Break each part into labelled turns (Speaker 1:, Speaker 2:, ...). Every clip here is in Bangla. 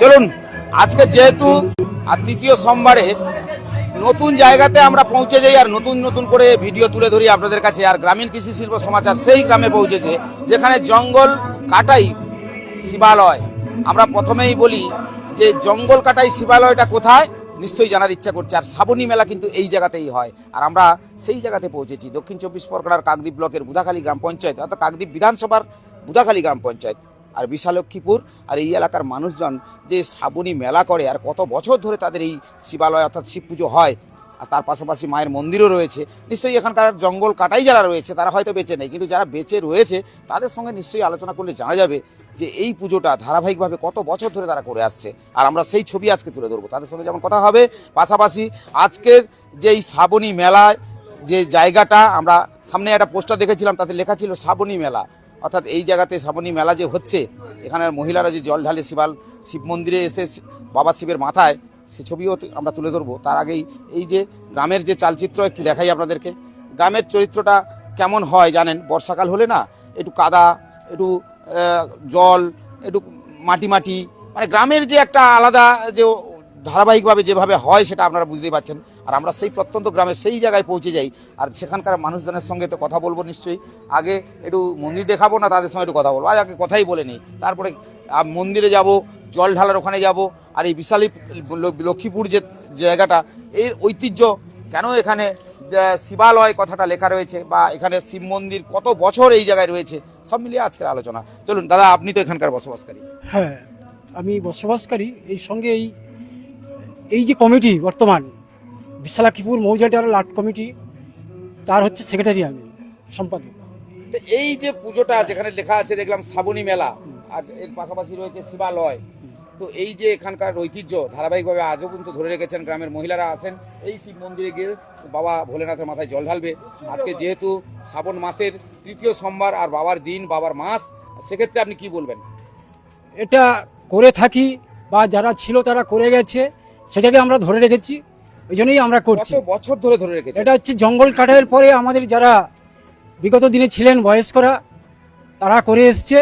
Speaker 1: চলুন, আজকে যেহেতু আর তৃতীয় সোমবারে নতুন জায়গাতে আমরা পৌঁছে যাই আর নতুন নতুন করে ভিডিও তুলে ধরি আপনাদের কাছে, আর গ্রামীণ কৃষি শিল্প সমাচার সেই গ্রামে পৌঁছেছে, যেখানে জঙ্গল কাটাই শিবালয়। আমরা প্রথমেই বলি যে জঙ্গল কাটাই শিবালয়টা কোথায়, নিশ্চয়ই জানার ইচ্ছা করছে, আর শ্রাবণী মেলা কিন্তু এই জায়গাতেই হয়। আর আমরা সেই জায়গাতে পৌঁছেছি, দক্ষিণ চব্বিশ পরগনার কাকদ্বীপ ব্লকের বুধাখালী গ্রাম পঞ্চায়েত, অর্থাৎ কাকদ্বীপ বিধানসভার বুধাখালী গ্রাম পঞ্চায়েত। আর বিশালক্ষীপুর আর এই এলাকার মানুষজন যে শ্রাবণী মেলা করে আর কত বছর ধরে তাদের এই শিবালয় অর্থাৎ শিব পুজো হয়, আর তার পাশাপাশি মায়ের মন্দিরও রয়েছে। নিশ্চয়ই এখানকার জঙ্গল কাটাই যারা রয়েছে, তারা হয়তো বেঁচে নেই, কিন্তু যারা বেঁচে রয়েছে, তাদের সঙ্গে নিশ্চয়ই আলোচনা করলে জানা যাবে যে এই পুজোটা ধারাবাহিকভাবে কত বছর ধরে তারা করে আসছে। আর আমরা সেই ছবি আজকে তুলে ধরবো। তাদের সঙ্গে যেমন কথা হবে, পাশাপাশি আজকের যে এই শ্রাবণী মেলায় যে জায়গাটা, আমরা সামনে একটা পোস্টার দেখেছিলাম, তাতে লেখা ছিল শ্রাবণী মেলা। অর্থাৎ এই জায়গাতে শ্রাবণী মেলা যে হচ্ছে এখানের মহিলারা যে জল ঢালে শিবাল, শিব মন্দিরে এসে বাবা শিবের মাথায় সে ছবিও আমরা তুলে ধরবো। তার আগেই এই যে গ্রামের যে চালচিত্র একটু দেখাই আপনাদেরকে। গ্রামের চরিত্রটা কেমন হয় জানেন? বর্ষাকাল হলে না, একটু কাদা, একটু জল, একটু মাটি মাটি মানে গ্রামের যে একটা আলাদা যে ধারাবাহিকভাবে যেভাবে হয় সেটা আপনারা বুঝতেই পারছেন। আর আমরা সেই প্রত্যন্ত গ্রামে সেই জায়গায় পৌঁছে যাই। আর সেখানকার মানুষজনের সঙ্গে তো কথা বলব নিশ্চয়ই। আগে একটু মন্দির দেখাবো না, তাদের সঙ্গে একটু কথা বলব। আগে কথাই বলে নিই। তারপরে মন্দিরে যাব, জল ঢালার ওখানে যাব, আর এই বিশালী লক্ষ্মীপুর যে, জায়গাটা, এর ঐতিহ্য কেন এখানে শিবালয় কথাটা লেখা রয়েছে বা এখানে শিব মন্দির কত বছর এই জায়গায় রয়েছে, সব মিলিয়ে আজকের আলোচনা। চলুন, দাদা, আপনি তো এখানকার বসবাসকারী।
Speaker 2: হ্যাঁ আমি বসবাসকারী। এই সঙ্গে এই এই যে কমিটি বর্তমান বিশালাক্ষীপুর মৌজাটার আর্ট কমিটি তার হচ্ছে সেক্রেটারি আমি সম্পাদক।
Speaker 1: তো এই যে পুজোটা যেখানে লেখা আছে দেখলাম শ্রাবণী মেলা আর এর পাশাপাশি রয়েছে শিবালয়। তো এই যে এখানকার ঐতিহ্য ধারাবাহিকভাবে আজও পর্যন্ত ধরে রেখেছেন গ্রামের মহিলারা আসেন। এই শিব মন্দিরে গিয়ে বাবা ভোলেনাথের মাথায় জল ঢালবে। আজকে যেহেতু শ্রাবণ মাসের তৃতীয় সোমবার আর বাবার দিন বাবার মাস সেক্ষেত্রে আপনি কি বলবেন?
Speaker 2: এটা করে থাকি বা যারা ছিল তারা করে গেছে সেটাকে আমরা ধরে রেখেছি। ওই জন্যই আমরা করছি।
Speaker 1: বছর ধরে ধরে রেখেছেন?
Speaker 2: এটা হচ্ছে জঙ্গল কাটার পরে আমাদের যারা বিগত দিনে ছিলেন বয়স্করা তারা করে এসছে।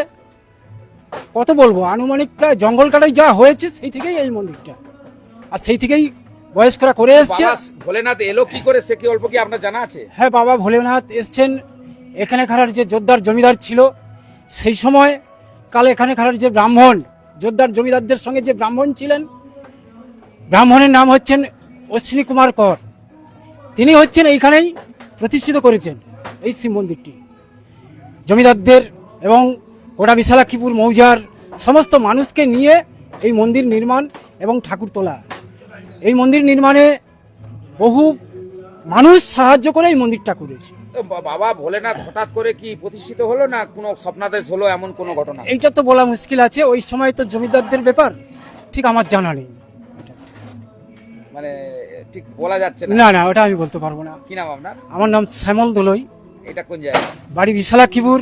Speaker 2: কত বলব আনুমানিক প্রায় জঙ্গল কাটাই যা হয়েছে সেই থেকেই এই মন্দিরটা। আর সেই থেকেই বয়স্করা করে এসছে।
Speaker 1: ভোলেনাথ এলো কি করে সে কি অল্প কি আপনার জানা আছে?
Speaker 2: হ্যাঁ বাবা ভোলেনাথ এসছেন। এখানে খারার যে যোদ্ধার জমিদার ছিল সেই সময় কাল এখানে খারার যে ব্রাহ্মণ যোদ্ধার জমিদারদের সঙ্গে যে ব্রাহ্মণ ছিলেন ব্রাহ্মণের নাম হচ্ছেন অশ্বিনী কুমার কর। তিনি হচ্ছেন এইখানেই প্রতিষ্ঠিত করেছেন এই শিব মন্দিরটি। জমিদারদের এবং গোটা বিশালাক্ষীপুর মৌজার সমস্ত মানুষকে নিয়ে এই মন্দির নির্মাণ এবং ঠাকুর তোলা। এই মন্দির নির্মাণে বহু মানুষ সাহায্য করে এই মন্দিরটা করেছে।
Speaker 1: বাবা ভোলেনাথ হঠাৎ করে কি প্রতিষ্ঠিত হলো না কোনো স্বপ্নাদেশ হলো এমন কোনো ঘটনা?
Speaker 2: এইটা তো বলা মুশকিল আছে ওই সময় তো জমিদারদের ব্যাপার ঠিক আমার জানা নেই।
Speaker 1: মানে ঠিক বলা যাচ্ছে না।
Speaker 2: না না ওটা আমি বলতে পারব না।
Speaker 1: কি নাম আপনার?
Speaker 2: আমার নাম শ্যামল দোলই।
Speaker 1: এটা কোন জায়গা?
Speaker 2: বাড়ি বিশালাক্ষীপুর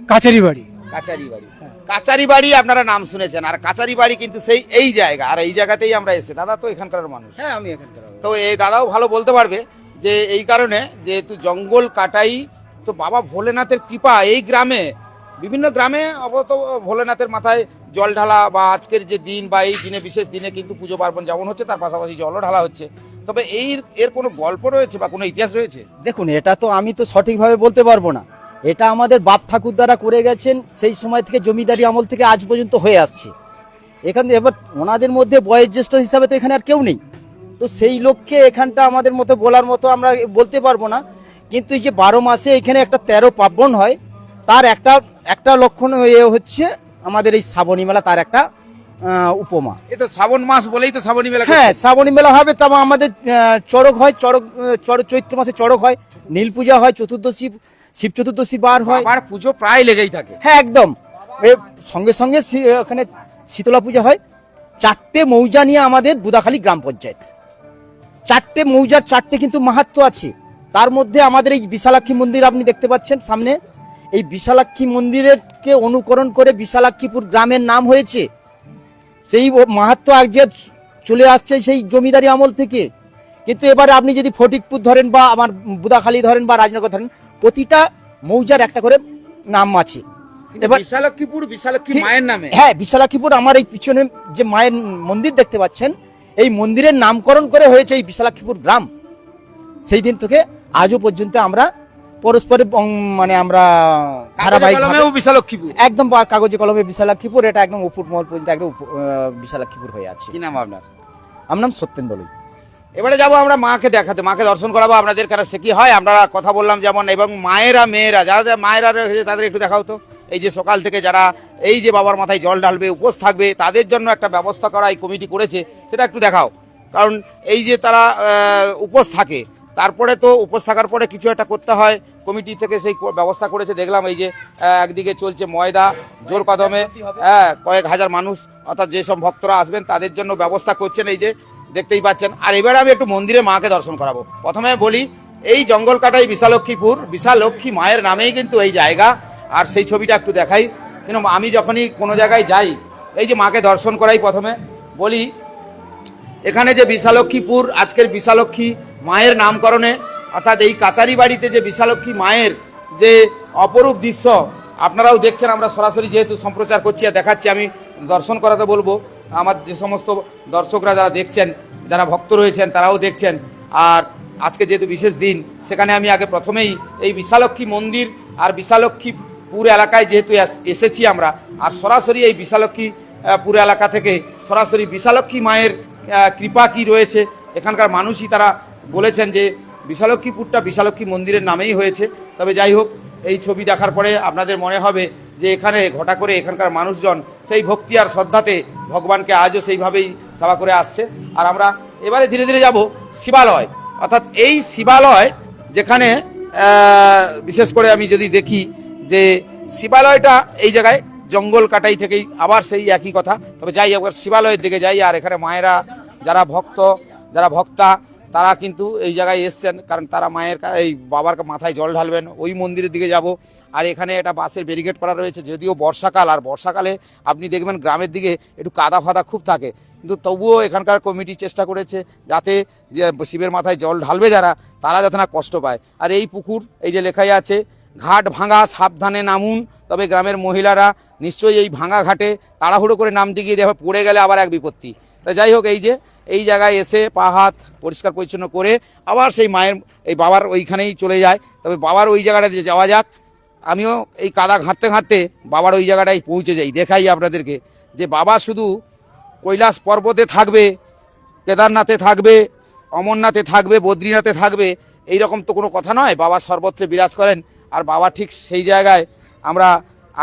Speaker 2: কাচারি বাড়ি।
Speaker 1: কাচারি বাড়ি। কাচারি বাড়ি আপনারা নাম শুনেছেন আর কাচারি বাড়ি কিন্তু সেই এই জায়গা আর এই জায়গাতেই আমরা এসে দাদা তো এখানকার মানুষ।
Speaker 2: হ্যাঁ আমি এখানকার
Speaker 1: তো এই দাদাও ভালো বলতে পারবে যে এই কারণে যেহেতু জঙ্গল কাটাই তো বাবা ভোলেনাথের কৃপা এই গ্রামে বিভিন্ন গ্রামে অবত ভোলেনাথের মাথায় জল ঢালা বা আজকের যে দিন বা এই দিনে, বিশেষ দিনে কিন্তু পুজো পার্বণ যেমন হচ্ছে, তার পাশাপাশি জলও ঢালা হচ্ছে। তবে এই এর কোনো গল্প রয়েছে বা কোনো ইতিহাস রয়েছে?
Speaker 3: দেখুন, এটা তো আমি তো সঠিকভাবে বলতে পারব না। এটা আমাদের বাপ ঠাকুর দ্বারা করে গেছেন, সেই সময় থেকে জমিদারি আমল থেকে আজ পর্যন্ত হয়ে আসছে। এখান এবার ওনাদের মধ্যে বয়োজ্যেষ্ঠ হিসাবে তো এখানে আর কেউ নেই। তো সেই লক্ষ্যে এখানটা আমাদের মতো বলার মতো আমরা বলতে পারব না। কিন্তু এই যে বারো মাসে এখানে একটা তেরো পার্বণ হয়, তার একটা একটা লক্ষণ হচ্ছে আমাদের এই শ্রাবণী মেলা তার একটা উপমা।
Speaker 1: এ তো শ্রাবণ মাস বলেই তো শ্রাবণী মেলা
Speaker 3: হ্যাঁ শ্রাবণী মেলা হবে তারপর আমাদের চড়ক হয় চড়ক চড়ক চৈত্র মাসে চড়ক হয় নীল পূজা হয় চতুর্দশী শিব চতুর্দশী বার হয়।
Speaker 1: আর পুজো প্রায় লেগেই থাকে।
Speaker 3: হ্যাঁ একদম। সঙ্গে সঙ্গে ওখানে শীতলা পূজা হয়। চারটে মৌজা নিয়ে আমাদের বুদাখালী গ্রাম পঞ্চায়েত। চারটে মৌজার চারটে কিন্তু মাহাত্ম আছে। তার মধ্যে আমাদের এই বিশালাক্ষী মন্দির আপনি দেখতে পাচ্ছেন সামনে। এই বিশালাক্ষী মন্দিরেরকে অনুকরণ করে বিশালাক্ষীপুর গ্রামের নাম হয়েছে। সেই মাহাত্ম যে চলে আসছে সেই জমিদারি আমল থেকে। কিন্তু এবারে আপনি যদি ফটিকপুর ধরেন বা আমার বুদাখালী ধরেন বা রাজনগর ধরেন প্রতিটা মৌজার একটা করে নাম আছে। এবার
Speaker 1: বিশালক্ষীপুর বিশালক্ষী মায়ের নামে?
Speaker 3: হ্যাঁ বিশালাক্ষীপুর আমার এই পিছনে যে মায়ের মন্দির দেখতে পাচ্ছেন এই মন্দিরের নামকরণ করে হয়েছে এই বিশালাক্ষীপুর গ্রাম। সেই দিন থেকে আজও পর্যন্ত আমরা পরস্পরের বং- মানে আমরা ধারাবাহিক একদম কাগজে কলমে বিশালাক্ষীপুর এটা একদম উপর মহল পর্যন্ত একদম বিশালাক্ষীপুর হয়ে আছে।
Speaker 1: কি নাম আপনার?
Speaker 3: আমার নাম সত্যেন দলুই।
Speaker 1: এবারে যাব আমরা মাকে দেখাতে মাকে দর্শন করাবো আপনাদের কারণ সে কি হয় আমরা কথা বললাম যেমন এবং মায়েরা মেয়েরা যারা যারা মায়েরা রয়েছে তাদের একটু দেখাও তো। এই যে সকাল থেকে যারা এই যে বাবার মাথায় জল ঢালবে উপোস থাকবে তাদের জন্য একটা ব্যবস্থা করা এই কমিটি করেছে সেটা একটু দেখাও। কারণ এই যে তারা উপোস থাকে তারপরে তো উপোস থাকার পরে কিছু একটা করতে হয়। কমিটি থেকে সেই ব্যবস্থা করেছে, দেখলাম এই যে একদিকে চলছে ময়দা জোর কদমে হ্যাঁ কয়েক হাজার মানুষ, অর্থাৎ যেসব ভক্তরা আসবেন, তাদের জন্য ব্যবস্থা করছেন এই যে, দেখতেই পাচ্ছেন। আর এবারে আমি একটু মন্দিরে মাকে দর্শন করাবো। প্রথমে বলি, এই জঙ্গল কাটাই বিশালক্ষীপুর, বিশালক্ষী মায়ের নামেই কিন্তু এই জায়গা। আর সেই ছবিটা একটু দেখাই। কিন্তু আমি যখনই কোনো জায়গায় যাই, এই যে মাকে দর্শন করাই প্রথমে। বলি, এখানে যে বিশালক্ষীপুর, আজকের বিশালক্ষী মায়ের নামকরণে, অর্থাৎ এই কাচারি বাড়িতে যে বিশালক্ষী মায়ের যে অপরূপ দৃশ্য, আপনারাও দেখছেন, আমরা সরাসরি যেহেতু সম্প্রচার করছি আর দেখাচ্ছি, আমি দর্শন করাতে বলব। আমার যে সমস্ত দর্শকরা যারা দেখছেন, যারা ভক্ত রয়েছেন, তারাও দেখছেন। আর আজকে যেহেতু বিশেষ দিন, সেখানে আমি আগে প্রথমেই এই বিশালক্ষী মন্দির আর বিশালক্ষী পুর এলাকায় যেহেতু এস- এসেছি আমরা, আর সরাসরি এই বিশালক্ষী পুর এলাকা থেকে সরাসরি বিশালক্ষী মায়ের কৃপা কি রয়েছে, এখানকার মানুষই তারা বলেছেন যে বিশালক্ষীপুরটা বিশালক্ষী মন্দিরের নামেই হয়েছে। তবে যাই হোক, এই ছবি দেখার পরে আপনাদের মনে হবে যে এখানে ঘটা করে এখানকার মানুষজন সেই ভক্তি আর শ্রদ্ধাতে ভগবানকে আজও সেইভাবেই সেবা করে আসছে। আর আমরা এবারে ধীরে ধীরে যাব শিবালয়। অর্থাৎ এই শিবালয় যেখানে বিশেষ করে আমি যদি দেখি যে শিবালয়টা এই জায়গায় জঙ্গল কাটাই থেকেই আবার সেই একই কথা। তবে যাই একবার শিবালয়ের দিকে যাই আর এখানে মায়েরা, যারা ভক্ত, যারা ভক্তা তারা কিন্তু এই জায়গায় এসছেন, কারণ তারা মায়ের এই বাবার মাথায় জল ঢালবেন, ওই মন্দিরের দিকে যাব। আর এখানে এটা বাসের ব্যারিকেড করা রয়েছে, যদিও বর্ষাকাল, আর বর্ষাকালে আপনি দেখবেন গ্রামের দিকে একটু কাদা ফাদা খুব থাকে। কিন্তু তবুও এখানকার কমিটি চেষ্টা করেছে যাতে যে শিবের মাথায় জল ঢালবে যারা, তারা যাতে না কষ্ট পায়। আর এই পুকুর, এই যে লেখাই আছে, ঘাট ভাঙা, সাবধানে নামুন। তবে গ্রামের মহিলারা নিশ্চয়ই এই ভাঙা ঘাটে তাড়াহুড়ো করে নামতে গিয়ে পড়ে গেলে আবার এক বিপত্তি। তা যাই হোক, এই যে এই জায়গায় এসে পা হাত পরিষ্কার পরিচ্ছন্ন করে আবার সেই মায়ের, এই বাবার ওইখানেই চলে যায়। তবে বাবার ওই জায়গাটাতে যাওয়া যাক। আমিও এই কাদা ঘাঁটতে ঘাঁটতে বাবার ওই জায়গাটায় পৌঁছে যাই, দেখাই আপনাদেরকে। যে বাবা শুধু কৈলাস পর্বতে থাকবে, কেদারনাথে থাকবে, অমরনাথে থাকবে, বদ্রীনাথে থাকবে এই রকম তো কোনো কথা নয়। বাবা সর্বত্রে বিরাজ করেন। আর বাবা ঠিক সেই জায়গায় আমরা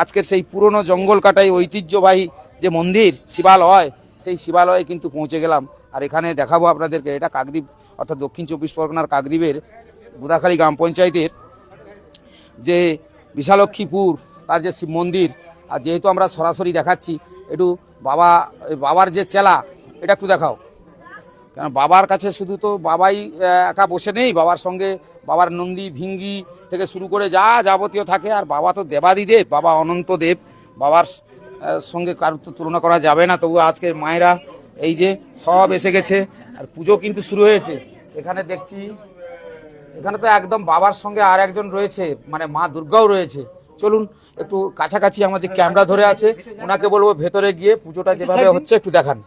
Speaker 1: আজকের সেই পুরনো জঙ্গল কাটাই ঐতিহ্যবাহী যে মন্দির, শিবালয়, সেই শিবালয়ে কিন্তু পৌঁছে গেলাম। আর এখানে দেখাবো আপনাদেরকে, এটা কাকদ্বীপ, অর্থাৎ দক্ষিণ চব্বিশ পরগনার কাকদ্বীপের বুদাখালী গ্রাম পঞ্চায়েতের যে বিশালক্ষীপুর, তার যে শিব মন্দির, আর যেহেতু আমরা সরাসরি দেখাচ্ছি, একটু বাবা, বাবার যে চেলা, এটা একটু দেখাও। কেন, বাবার কাছে শুধু তো বাবাই একা বসে নেই, বাবার সঙ্গে বাবার নন্দী, ভিঙ্গি থেকে শুরু করে যা যাবতীয় থাকে, আর বাবা তো দেবাদিদেব, বাবা অনন্ত দেব, বাবার সঙ্গে কারোর তো তুলনা করা যাবে না, তবু আজকে মায়েরা এই যে সব এসে গেছে, আর পুজো কিন্তু শুরু হয়েছে। এখানে দেখছি, এখানে তো একদম বাবার সঙ্গে আর একজন রয়েছে মানে মা দুর্গাও রয়েছে। চলুন, একটু কাছাকাছি আমার যে ক্যামেরা ধরে আছে, ওনাকে বলব ভেতরে গিয়ে পুজোটা যেভাবে হচ্ছে, একটু দেখান।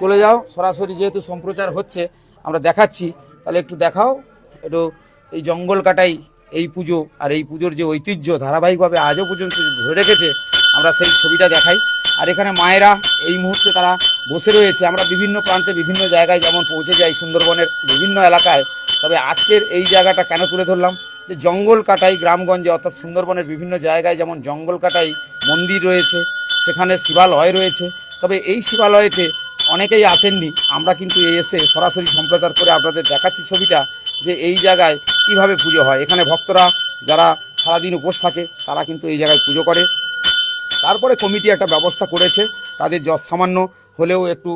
Speaker 1: চলে যাও, সরাসরি যেহেতু সম্প্রচার হচ্ছে, আমরা দেখাচ্ছি। তাহলে একটু দেখাও, একটু এই জঙ্গল কাটাই এই পুজো, আর এই পুজোর যে ঐতিহ্য ধারাবাহিকভাবে আজও পর্যন্ত ধরে রেখেছে, আমরা সেই ছবিটা দেখাই। আর এখানে মায়েরা, এই মুহূর্তে তারা বসে রয়েছে। আমরা বিভিন্ন প্রান্তে বিভিন্ন জায়গায় যেমন পৌঁছে যাই সুন্দরবনের বিভিন্ন এলাকায়। তবে আজকের এই জায়গাটা কেন তুলে ধরলাম? যে জঙ্গল কাটাই গ্রামগঞ্জে অর্থাৎ সুন্দরবনের বিভিন্ন জায়গায় যেমন জঙ্গল কাটাই মন্দির রয়েছে, সেখানে শিবালয় রয়েছে। তবে এই শিবালয়েতে অনেকেই আসেননি। আমরা কিন্তু এসে সরাসরি সম্প্রচার করে আপনাদের দেখাচ্ছি ছবিটা যে এই জায়গায় কীভাবে পুজো হয়। এখানে ভক্তরা যারা সারাদিন উপোস থাকে, তারা কিন্তু এই জায়গায় পুজো করে। তারপরে কমিটি একটা ব্যবস্থা করেছে। তাদের যৎ সামান্য হলেও একটু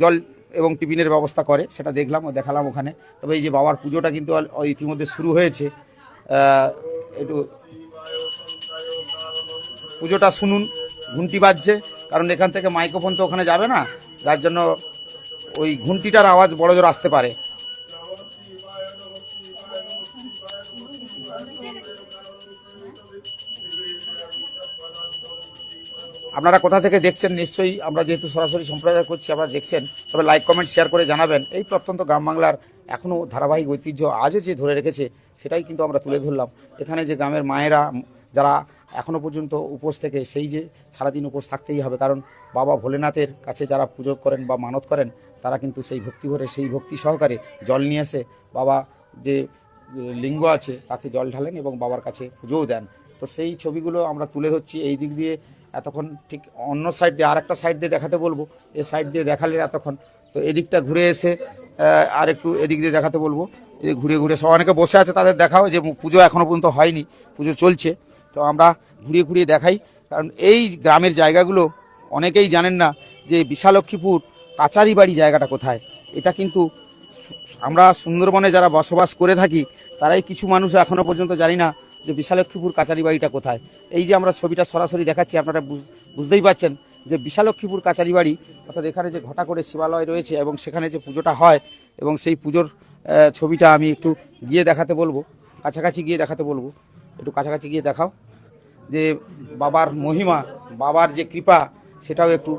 Speaker 1: জল এবং টিফিনের ব্যবস্থা করে, সেটা দেখলাম ও দেখালাম ওখানে। তবে এই যে বাবার পুজোটা কিন্তু ইতিমধ্যে শুরু হয়েছে। একটু পুজোটা শুনুন, ঘুমটি বাজছে, কারণ এখান থেকে মাইক্রোফোন তো ওখানে যাবে না, যার জন্য ওই ঘুমটিটার আওয়াজ বড় জোর আসতে পারে। আপনারা কোথা থেকে দেখছেন নিশ্চয়ই আমরা যেহেতু সরাসরি সম্প্রচার করছি, আপনারা দেখছেন, তবে লাইক কমেন্ট শেয়ার করে জানাবেন। এই প্রত্যন্ত গ্রাম বাংলার এখনও ধারাবাহিক ঐতিহ্য আজও যে ধরে রেখেছে, সেটাই কিন্তু আমরা তুলে ধরলাম। এখানে যে গ্রামের মায়েরা, যারা এখনও পর্যন্ত উপোস থেকে, সেই যে সারাদিন উপোস থাকতেই হবে, কারণ বাবা ভোলেনাথের কাছে যারা পুজো করেন বা মানত করেন, তারা কিন্তু সেই ভক্তি ভরে, সেই ভক্তি সহকারে জল নিয়ে এসে বাবা যে লিঙ্গ আছে, তাতে জল ঢালেন এবং বাবার কাছে পুজোও দেন। তো সেই ছবিগুলো আমরা তুলে ধরছি, এই দিক দিয়ে এতক্ষণ ঠিক অন্য সাইড দিয়ে আর একটা সাইড দিয়ে দেখাতে বলব। এ সাইড দিয়ে দেখালে এতক্ষণ। তো এদিকটা ঘুরে এসে আর একটু এদিক দিয়ে দেখাতে বলব। এই ঘুরে ঘুরে সব অনেকে বসে আছে, তাদের দেখাও যে পুজো এখনও পর্যন্ত হয়নি, পুজো চলছে। তো আমরা ঘুরিয়ে ঘুরিয়ে দেখাই। কারণ এই গ্রামের জায়গাগুলো অনেকেই জানেন না যে বিশালক্ষীপুর কাচারি বাড়ি জায়গাটা কোথায়। এটা কিন্তু আমরা সুন্দরবনে যারা বসবাস করে থাকি, তারাই কিছু মানুষ এখনও পর্যন্ত জানি না যে বিশালক্ষীপুর কাচারি বাড়িটা কোথায়? এই যে আমরা ছবিটা সরাসরি দেখাচ্ছি, আপনারা বুঝ- বুঝতেই পাচ্ছেন যে বিশালক্ষীপুর কাচারি বাড়ি অর্থাৎ এখানে যে ঘটা করে শিবালয় রয়েছে এবং সেখানে যে পুজোটা হয় এবং সেই পুজোর ছবিটা আমি একটু গিয়ে দেখাতে বলব, কাছাকাছি গিয়ে দেখাতে বলব। একটু কাছাকাছি গিয়ে দেখাও যে বাবার মহিমা, বাবার যে কৃপা সেটাও একটু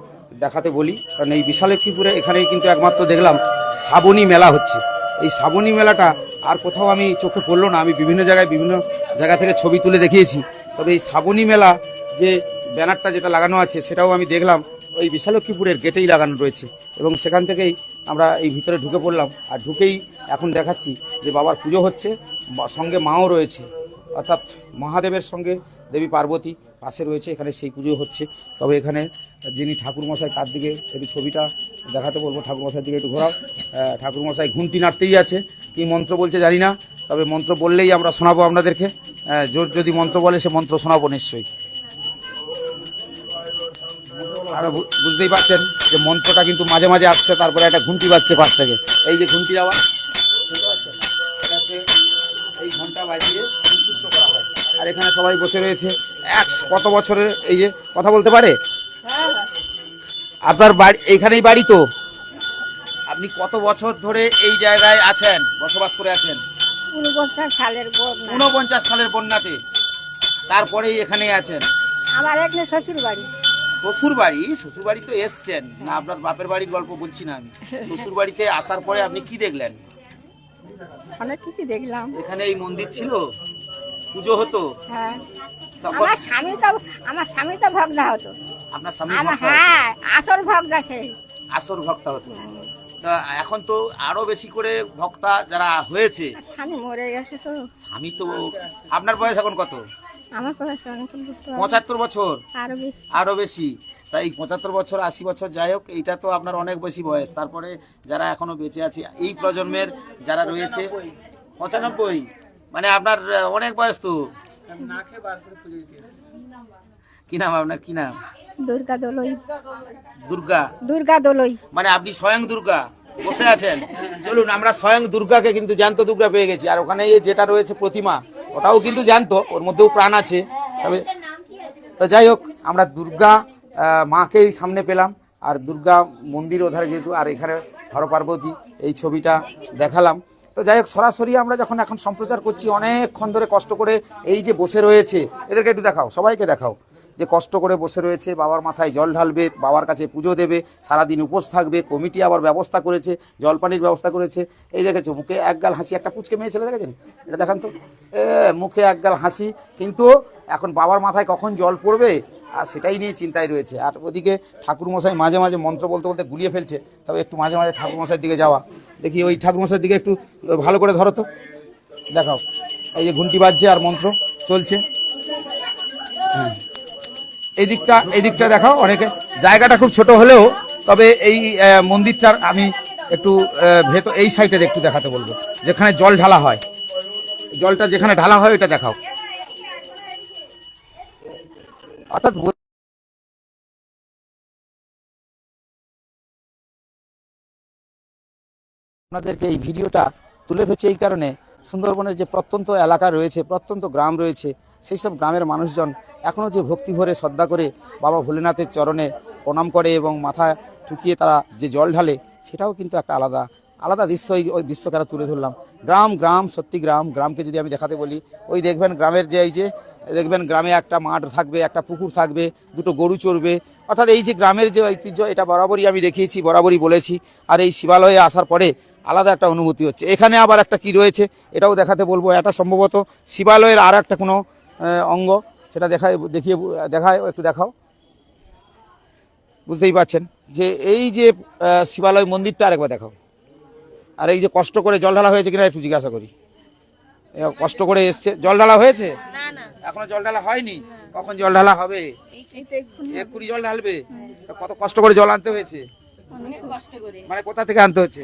Speaker 1: দেখাতে বলি। কারণ এই বিশালক্ষীপুরে এখানেই কিন্তু একমাত্র দেখলাম শ্রাবণী মেলা হচ্ছে। এই শ্রাবণী মেলাটা আর কোথাও আমি চোখে পড়ল না, আমি বিভিন্ন জায়গায় বিভিন্ন জায়গা থেকে ছবি তুলে দেখিয়েছি। তবে এই শ্রাবণী মেলা যে ব্যানারটা যেটা লাগানো আছে, সেটাও আমি দেখলাম। ওই বিশালক্ষীপুরের গেটেই লাগানো রয়েছে। এবং সেখান থেকেই আমরা এই ভিতরে ঢুকে পড়লাম। আর ঢুকেই এখন দেখাচ্ছি যে বাবার পুজো হচ্ছে সঙ্গে মাও রয়েছে। অর্থাৎ মহাদেবের সঙ্গে দেবী পার্বতী পাশে রয়েছে, এখানে সেই পুজো হচ্ছে। তবে এখানে যিনি ঠাকুরমশাই, তার দিকে একটু ছবিটা দেখাতে বলব। ঠাকুরমশাইয়ের দিকে একটু ঘোরাও। ঠাকুরমশাই ঘুমটি নাড়তেই আছে। কি মন্ত্র বলছে জানি না। তবে মন্ত্র বললেই আমরা শোনাবো আপনাদেরকে। আহ, জোর যদি মন্ত্র বলে সে মন্ত্র শোনাবো নিশ্চয়ই। আর বুঝতেই পারছেন যে মন্ত্রটা কিন্তু মাঝে মাঝে আসছে তারপরে একটা ঘুমটি বাজছে পাশ থেকে। এই যে? এটা হচ্ছে এই ঘণ্টা হয়। আর এখানে সবাই বসে রয়েছে। এক কত বছরের এই যে কথা বলতে পারে? আপনার বাড়ি এইখানেই বাড়ি তো? আপনি কত বছর ধরে এই জায়গায় আছেন বসবাস করে আছেন?
Speaker 4: উনপঞ্চাশ সালের বন্যা।
Speaker 1: উনপঞ্চাশ সালের বন্যাতে তারপরেই এখানেই আছেন।
Speaker 4: আমার এখানে শ্বশুর বাড়ি।
Speaker 1: শ্বশুর বাড়ি? শ্বশুর বাড়ি তো এসছেন। না আপনার বাপের বাড়ির গল্প বলছি না আমি। শ্বশুর বাড়িতে আসার পরে আপনি কি দেখলেন?
Speaker 4: অনেক কিছু দেখলাম।
Speaker 1: এখানে এই মন্দির ছিল? পুজো হতো?
Speaker 4: হ্যাঁ। আমার স্বামী তো আমার স্বামী তো ভক্তা হতো।
Speaker 1: আপনার স্বামী?
Speaker 4: হ্যাঁ আসল ভক্তা সে
Speaker 1: আসর ভক্তা হতো। তা এখন তো আরও বেশি করে ভক্তা যারা হয়েছে।
Speaker 4: স্বামী মরে গেছে তো।
Speaker 1: আমি তো আপনার বয়স এখন কত?
Speaker 4: আমার।
Speaker 1: পঁচাত্তর বছর।
Speaker 4: আরও বেশি।
Speaker 1: তাই পঁচাত্তর বছর আশি বছর যাই হোক এইটা তো আপনার অনেক বেশি বয়স। তারপরে যারা এখনও বেঁচে আছে এই প্রজন্মের যারা রয়েছে পঁচানব্বই। মানে আপনার অনেক বয়স তো। কি নাম আপনার? কি নাম?
Speaker 4: দুর্গা দোলই।
Speaker 1: দুর্গা?
Speaker 4: দুর্গা দোলই।
Speaker 1: মানে আপনি স্বয়ং দুর্গা? বসে আছেন? চলুন আমরা স্বয়ং দুর্গাকে কিন্তু জ্যান্ত দুর্গা পেয়ে গেছি। আর ওখানে যেটা রয়েছে প্রতিমা ওটাও কিন্তু জ্যান্ত ওর মধ্যেও প্রাণ আছে। তবে তো যাই হোক আমরা দুর্গা মাকেই সামনে পেলাম। আর দুর্গা মন্দির ওধারে যেহেতু আর এখানে হর পার্বতী এই ছবিটা দেখালাম। তো যাই হোক সরাসরি আমরা যখন এখন সম্প্রচার করছি অনেকক্ষণ ধরে কষ্ট করে এই যে বসে রয়েছে এদেরকে একটু দেখাও সবাইকে দেখাও। যে কষ্ট করে বসে রয়েছে বাবার মাথায় জল ঢালবে বাবার কাছে পুজো দেবে সারাদিন উপোস থাকবে কমিটি আবার ব্যবস্থা করেছে জলপানির ব্যবস্থা করেছে। এই দেখেছ মুখে একগাল হাসি একটা পুচকে মেয়ে ছেলে দেখেছেন? এটা দেখান তো। এ, মুখে একগাল হাসি কিন্তু এখন বাবার মাথায় কখন জল পড়বে? আর সেটাই নিয়ে চিন্তায় রয়েছে। আর ওদিকে ঠাকুরমশাই মাঝে মাঝে মন্ত্র বলতে বলতে গুলিয়ে ফেলছে। তবে একটু মাঝে মাঝে ঠাকুরমশাইয়ের দিকে যাওয়া। দেখি ওই ঠাকুরমশাইয়ের দিকে একটু ভালো করে ধরো তো। দেখাও। এই যে ঘুন্টি বাজছে আর মন্ত্র চলছে। এই দিকটা এই দিকটা দেখাও অনেকে। জায়গাটা খুব ছোট হলেও, তবে এই মন্দিরটার আমি একটু ভেতর এই সাইডে একটু দেখাতে বলব, যেখানে জল ঢালা হয়। জলটা যেখানে ঢালা হয় ওটা দেখাও। অর্থাৎ আপনাদেরকে এই ভিডিওটা তুলে ধরছে এই কারণে, সুন্দরবনের যে প্রত্যন্ত এলাকা রয়েছে, প্রত্যন্ত গ্রাম রয়েছে, সেই সব গ্রামের মানুষজন এখনও যে ভক্তি ভরে শ্রদ্ধা করে বাবা ভোলেনাথের চরণে প্রণাম করে এবং মাথা ঠুকিয়ে তারা যে জল ঢালে, সেটাও কিন্তু একটা আলাদা আলাদা দৃশ্য ওই ওই দৃশ্য কেন তুলে ধরলাম। গ্রাম গ্রাম, সত্যি গ্রাম, গ্রামকে যদি আমি দেখাতে বলি, ওই দেখবেন গ্রামের যে এই যে, দেখবেন গ্রামে একটা মাঠ থাকবে, একটা পুকুর থাকবে, দুটো গরু চড়বে, অর্থাৎ এই যে গ্রামের যে ঐতিহ্য, এটা বরাবরই আমি দেখিয়েছি, বরাবরই বলেছি, আর এই শিবালয়ে আসার পরে আলাদা একটা অনুভূতি হচ্ছে। এখানে আবার একটা কি রয়েছে, এটাও দেখাতে বলব। এটা সম্ভবত শিবালয়ের আর একটা কোনো অঙ্গ। সেটা দেখায় দেখিয়ে দেখায় একটু দেখাও। বুঝতেই পাচ্ছেন যে এই যে শিবালয় মন্দিরটা আরেকবার দেখাও। আর এই যে কষ্ট করে জল ঢালা হয়েছে কিনা একটু জিজ্ঞাসা করি। কষ্ট করে এসছে। জল ঢালা হয়েছে? এখনও জল ঢালা হয়নি? কখন জল ঢালা হবে? এক্ষুনি। জল ঢালবে? কত কষ্ট করে জল আনতে হয়েছে? মানে কোথা থেকে আনতে হচ্ছে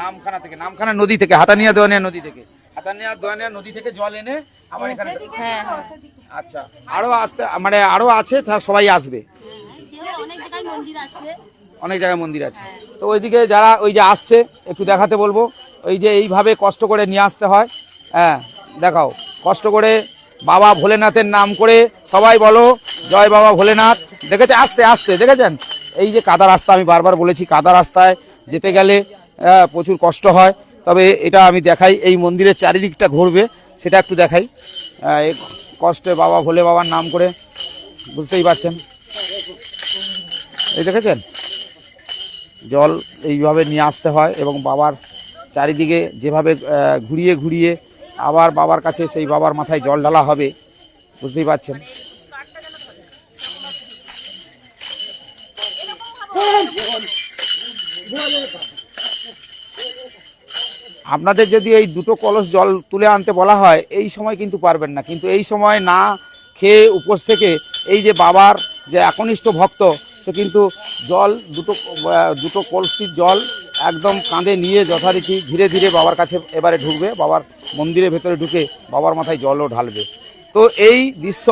Speaker 1: নামখানা থেকে। নামখানা নদী থেকে হাতানিয়া দোয়ানিয়া নদী থেকে। হাতানিয়া দোয়ানিয়া নদী থেকে জল এনে আবার এখানে আচ্ছা আরও আসতে মানে আরও আছে তারা সবাই আসবে।
Speaker 5: অনেক জায়গায় মন্দির আছে।
Speaker 1: অনেক জায়গায় মন্দির আছে। তো ওইদিকে যারা ওই যে আসছে একটু দেখাতে বলব ওই যে এইভাবে কষ্ট করে নিয়ে আসতে হয়। হ্যাঁ দেখাও কষ্ট করে বাবা ভোলেনাথের নাম করে সবাই বলো জয় বাবা ভোলেনাথ। দেখেছে? আসতে আসতে দেখেছেন? এই যে কাদা রাস্তা আমি বারবার বলেছি কাদা রাস্তায় যেতে গেলে প্রচুর কষ্ট হয়। তবে এটা আমি দেখাই, এই মন্দিরের চারিদিকটা ঘুরবে, সেটা একটু দেখাই। কষ্টে বাবা, ভোলে বাবার নাম করে, বুঝতেই পারছেন। এই দেখেছেন? জল এইভাবে নিয়ে আসতে হয় এবং বাবার চারিদিকে যেভাবে ঘুরিয়ে ঘুরিয়ে আবার বাবার কাছে সেই বাবার মাথায় জল ঢালা হবে, বুঝতেই পারছেন। আপনাদের যদি এই দুটো কলস জল তুলে আনতে বলা হয়, এই সময় কিন্তু পারবেন না। কিন্তু এই সময় না খেয়ে উপোস থেকে এই যে বাবার যে একনিষ্ঠ ভক্ত, সে কিন্তু জল, দুটো দুটো কলসির জল একদম কাঁধে নিয়ে যথারীতি ধীরে ধীরে বাবার কাছে এবারে ঢুকবে। বাবার মন্দিরের ভেতরে ঢুকে বাবার মাথায় জলও ঢালবে। তো এই দৃশ্য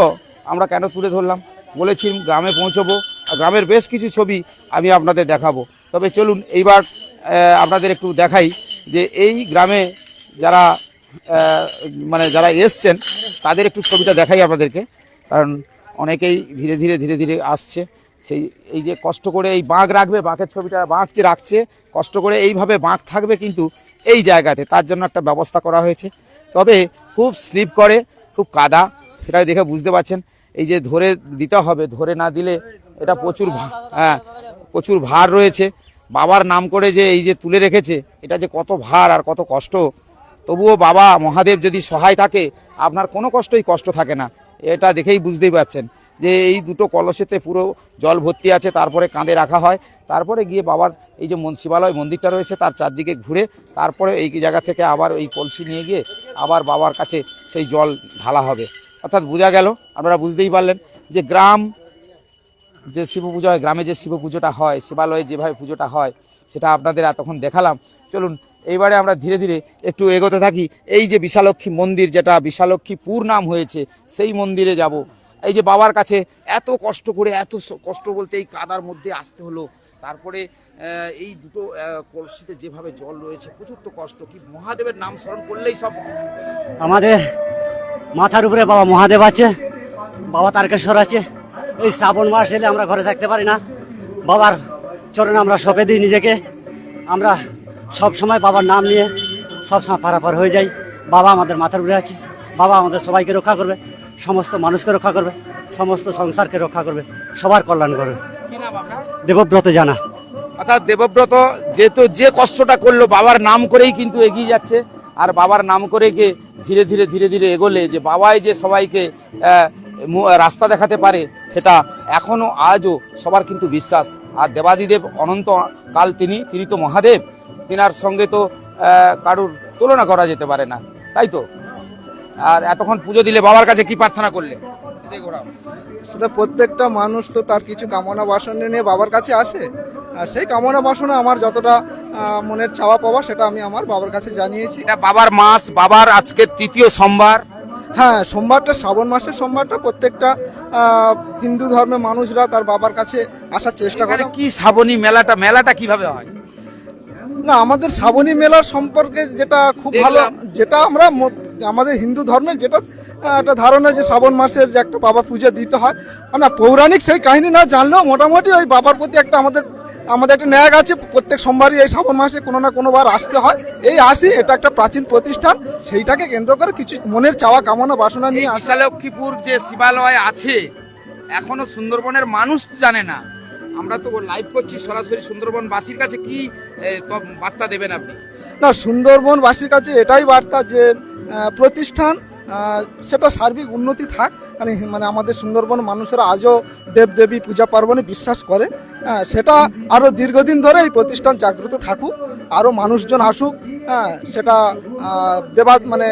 Speaker 1: আমরা কেন তুলে ধরলাম? বলেছি গ্রামে পৌঁছবো। গ্রামের বেশ কিছু ছবি আমি আপনাদের দেখাবো। তবে চলুন, এইবার আপনাদের একটু দেখাই। যে এই গ্রামে যারা মানে যারা এসছেন, তাদের একটু ছবিটা দেখাই আপনাদেরকে। কারণ অনেকেই ধীরে ধীরে ধীরে ধীরে আসছে। সেই, এই যে কষ্ট করে এই বাঁক রাখবে বাঁকের ছবিটা বাঁক যে রাখছে, কষ্ট করে এইভাবে বাঁক থাকবে কিন্তু এই জায়গাতে, তার জন্য একটা ব্যবস্থা করা হয়েছে। তবে খুব স্লিপ করে, খুব কাদা সেটা দেখে বুঝতে পারছেন। এই যে ধরে দিতে হবে, ধরে না দিলে এটা প্রচুর হ্যাঁ প্রচুর ভার রয়েছে। বাবার নাম করে যে এই যে তুলে রেখেছে এটা যে কত ভার আর কত কষ্ট। তবুও বাবা মহাদেব যদি সহায় থাকে, আপনার কোনো কষ্টই কষ্ট থাকে না। এটা দেখেই বুঝতেই পারছেন যে এই দুটো কলসেতে পুরো জল ভর্তি আছে, তারপরে কাঁধে রাখা হয়। তারপরে গিয়ে বাবার এই যে শিবালয় মন্দিরটা রয়েছে, তার চারদিকে ঘুরে তারপরে এই জায়গা থেকে আবার ওই কলসি নিয়ে গিয়ে আবার বাবার কাছে সেই জল ঢালা হবে। অর্থাৎ বোঝা গেল, আপনারা বুঝতেই পারলেন যে গ্রাম যে শিব পুজো হয় গ্রামে যে শিব পুজোটা হয়, শিবালয়ে যেভাবে পুজোটা হয়, সেটা আপনাদের এতক্ষণ দেখালাম। চলুন, এইবারে আমরা ধীরে ধীরে একটু এগোতে থাকি। এই যে বিশালক্ষী মন্দির, যেটা বিশালক্ষীপুর নাম হয়েছে, সেই মন্দিরে যাব। এই যে বাবার কাছে এত কষ্ট করে, এত কষ্ট বলতে এই কাদার মধ্যে আসতে হলো। তারপরে এই দুটো কলসিতে যেভাবে জল রয়েছে, প্রচুর তো কষ্ট। কি মহাদেবের নাম স্মরণ করলেই সব?
Speaker 6: আমাদের মাথার উপরে বাবা মহাদেব আছে, বাবা তারকেশ্বর আছে। এই শ্রাবণ মাস এলে আমরা ঘরে থাকতে পারি না। বাবার চরণে আমরা সঁপে দিই নিজেকে। আমরা সব সময় বাবার নাম নিয়ে সব সময় পারাপার হয়ে যাই। বাবা আমাদের মাথার উপরে আছে। বাবা আমাদের সবাইকে রক্ষা করবে। সমস্ত মানুষকে রক্ষা করবে। সমস্ত সংসারকে রক্ষা করবে। সবার কল্যাণ করবে। দেবব্রত জানা।
Speaker 1: অর্থাৎ দেবব্রত যেহেতু যে কষ্টটা করল বাবার নাম করেই কিন্তু এগিয়ে যাচ্ছে। আর বাবার নাম করে গিয়ে ধীরে ধীরে ধীরে ধীরে এগোলে যে বাবাই যে সবাইকে রাস্তা দেখাতে পারে সেটা এখনও আজও সবার কিন্তু বিশ্বাস। আর দেবাদিদেব অনন্ত কাল তিনি তিনি তো মহাদেব। তিনার সঙ্গে তো কারুর তুলনা করা যেতে পারে না। তাই তো? আর এতক্ষণ পুজো দিলে বাবার কাছে কি প্রার্থনা করলে?
Speaker 7: সেটা প্রত্যেকটা মানুষ তো তার কিছু কামনা বাসনা নিয়ে বাবার কাছে আসে। আর সেই কামনা বাসনা আমার যতটা মনের চাওয়া পাওয়া সেটা আমি আমার বাবার কাছে জানিয়েছি।
Speaker 1: এটা বাবার মাস বাবার আজকে তৃতীয় সোমবার।
Speaker 7: হ্যাঁ সোমবারটা শ্রাবণ মাসের সোমবারটা প্রত্যেকটা হিন্দু ধর্মের মানুষরা তার বাবার কাছে আসার চেষ্টা করে।
Speaker 1: কি শ্রাবণী মেলাটা মেলাটা কীভাবে হয়?
Speaker 7: না আমাদের শ্রাবণী মেলার সম্পর্কে যেটা খুব ভালো যেটা আমরা আমাদের হিন্দু ধর্মের যেটা একটা ধারণা যে শ্রাবণ মাসের যে একটা বাবা পূজা দিতে হয়। আমরা পৌরাণিক সেই কাহিনী না জানলেও মোটামুটি ওই বাবার প্রতি একটা আমাদের আমাদের একটা ন্যাক আছে। প্রত্যেক সোমবারই এই শ্রাবণ মাসে কোনো না কোনোবার আসতে হয়। এই আসি এটা একটা প্রাচীন প্রতিষ্ঠান। সেইটাকে কেন্দ্র করে কিছু মনের চাওয়া কামনা বাসনা নিয়ে আসা।
Speaker 1: বিশালক্ষীপুর যে শিবালয় আছে এখনও সুন্দরবনের মানুষ জানে না। আমরা তো লাইভ করছি সরাসরি সুন্দরবন বাসীর কাছে কি বার্তা দেবেন আপনি?
Speaker 7: না সুন্দরবনবাসীর কাছে এটাই বার্তা যে প্রতিষ্ঠান সেটা সার্বিক উন্নতি থাক। মানে মানে আমাদের সুন্দরবন মানুষেরা আজও দেবদেবী পূজা পার্বণে বিশ্বাস করে। হ্যাঁ, সেটা আরও দীর্ঘদিন ধরে এই প্রতিষ্ঠান জাগ্রত থাকুক আরও মানুষজন আসুক হ্যাঁ সেটা আহ, দেবা মানে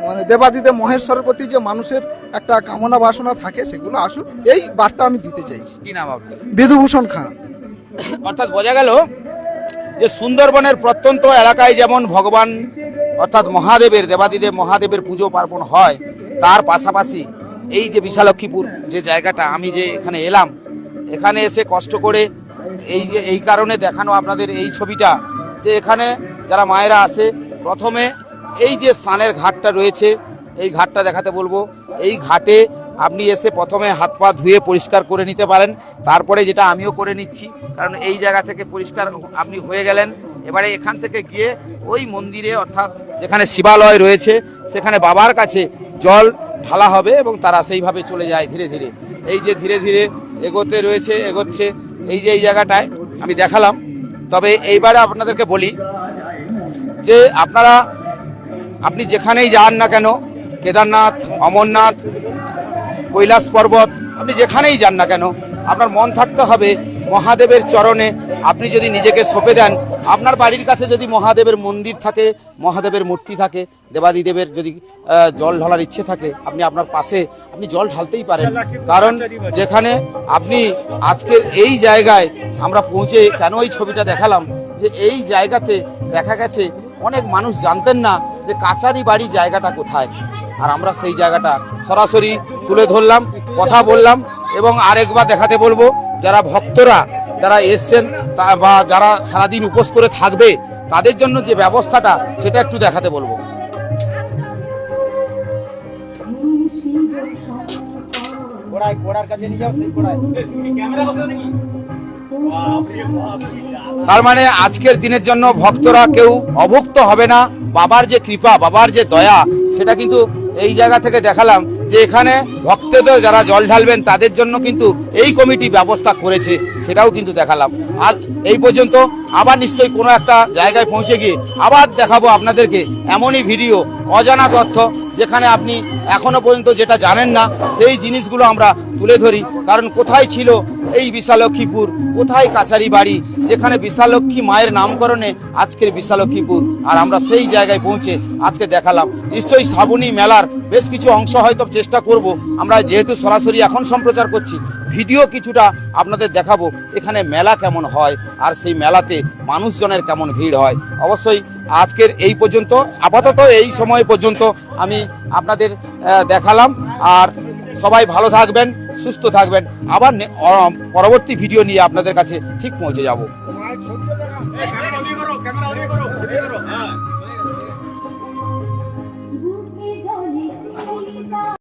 Speaker 7: মানে দেবাদিদেব মহেশ্বরের প্রতি যে মানুষের একটা কামনা বাসনা থাকে সেগুলো আসুক। এই বার্তা আমি দিতে চাইছি।
Speaker 1: কি নাম আপনার?
Speaker 7: বিধুভূষণ খাঁ।
Speaker 1: অর্থাৎ বোঝা গেল যে সুন্দরবনের প্রত্যন্ত এলাকায় যেমন ভগবান অর্থাৎ মহাদেবের দেবাদিদেব মহাদেবের পুজো পার্বণ হয় তার পাশাপাশি এই যে বিশালক্ষীপুর যে জায়গাটা আমি যে এখানে এলাম এখানে এসে কষ্ট করে এই যে এই কারণে দেখানো আপনাদের এই ছবিটা যে এখানে যারা মায়েরা আসে প্রথমে এই যে স্নানের ঘাটটা রয়েছে, এই ঘাটটা দেখাতে বলব। এই ঘাটে আপনি এসে প্রথমে হাত পা ধুয়ে পরিষ্কার করে নিতে পারেন। তারপরে যেটা আমিও করে নিচ্ছি, কারণ এই জায়গা থেকে পরিষ্কার আপনি হয়ে গেলেন। এবারে এখান থেকে গিয়ে ওই মন্দিরে অর্থাৎ যেখানে শিবালয় রয়েছে, সেখানে বাবার কাছে জল ঢালা হবে এবং তারা সেইভাবে চলে যায় ধীরে ধীরে। এই যে ধীরে ধীরে এগোতে রয়েছে, এগোচ্ছে, এই যে এই জায়গাটায় আমি দেখালাম। তবে এইবারে আপনাদেরকে বলি যে আপনারা আপনি যেখানেই যান না কেন, কেদারনাথ, অমরনাথ, কৈলাস পর্বত, আপনি যেখানেই যান না কেন, আপনার মন থাকতে হবে মহাদেবের চরণে। আপনি যদি নিজেকে সঁপে দেন, আপনার বাড়ির কাছে যদি মহাদেবের মন্দির থাকে, মহাদেবের মূর্তি থাকে, দেবাদিদেবের যদি জল ঢালার ইচ্ছে থাকে, আপনি আপনার পাশে, আপনি জল ঢালতেই পারেন। কারণ যেখানে আপনি আজকের এই জায়গায় আমরা পৌঁছে কেন এই ছবিটা দেখালাম, যে এই জায়গাতে দেখা গেছে, অনেক মানুষ জানতেন না যে কাচারি বাড়ি জায়গাটা কোথায়? আর আমরা সেই জায়গাটা সরাসরি তুলে ধরলাম কথা বললাম এবং আরেকবার দেখাতে বলব যারা ভক্তরা যারা এসছেন তা- বা যারা সারাদিন উপোস করে থাকবে তাদের জন্য যে ব্যবস্থাটা সেটা একটু দেখাতে বলব।
Speaker 3: ঘোড়ায় ঘোড়ার কাছে নিয়ে যাও সেই ঘোড়ায়
Speaker 1: তার মানে আজকের দিনের জন্য ভক্তরা কেউ অভুক্ত হবে না। বাবার যে কৃপা, বাবার যে দয়া, সেটা কিন্তু এই জায়গা থেকে দেখালাম যে এখানে ভক্তদের যারা জল ঢালবেন, তাদের জন্য কিন্তু এই কমিটি ব্যবস্থা করেছে, সেটাও কিন্তু দেখালাম। আর এই পর্যন্ত আবার নিশ্চয়ই কোনো একটা জায়গায় পৌঁছে গিয়ে আবার দেখাবো আপনাদেরকে এমনই ভিডিও, অজানা তথ্য, যেখানে আপনি এখনও পর্যন্ত যেটা জানেন না, সেই জিনিসগুলো আমরা তুলে ধরি। কারণ কোথায় ছিল এই বিশালক্ষীপুর। কোথায় কাচারি বাড়ি, যেখানে বিশালক্ষী মায়ের নামকরণে আজকের বিশালক্ষীপুর। আর আমরা সেই জায়গায় পৌঁছে আজকে দেখালাম। নিশ্চয়ই শ্রাবণী মেলার বেশ কিছু অংশ হয়তো চেষ্টা করব। আমরা যেহেতু সরাসরি এখন সম্প্রচার করছি, ভিডিও কিছুটা আপনাদের দেখাবো এখানে মেলা কেমন হয় আর সেই মেলাতে মানুষজনের কেমন ভিড় হয়। অবশ্যই আজকের এই পর্যন্ত, আপাতত এই সময় পর্যন্ত আমি আপনাদের দেখালাম। আর সবাই ভালো থাকবেন সুস্থ থাকবেন। আবার পরবর্তী ভিডিও নিয়ে আপনাদের কাছে ঠিক পৌঁছে যাব।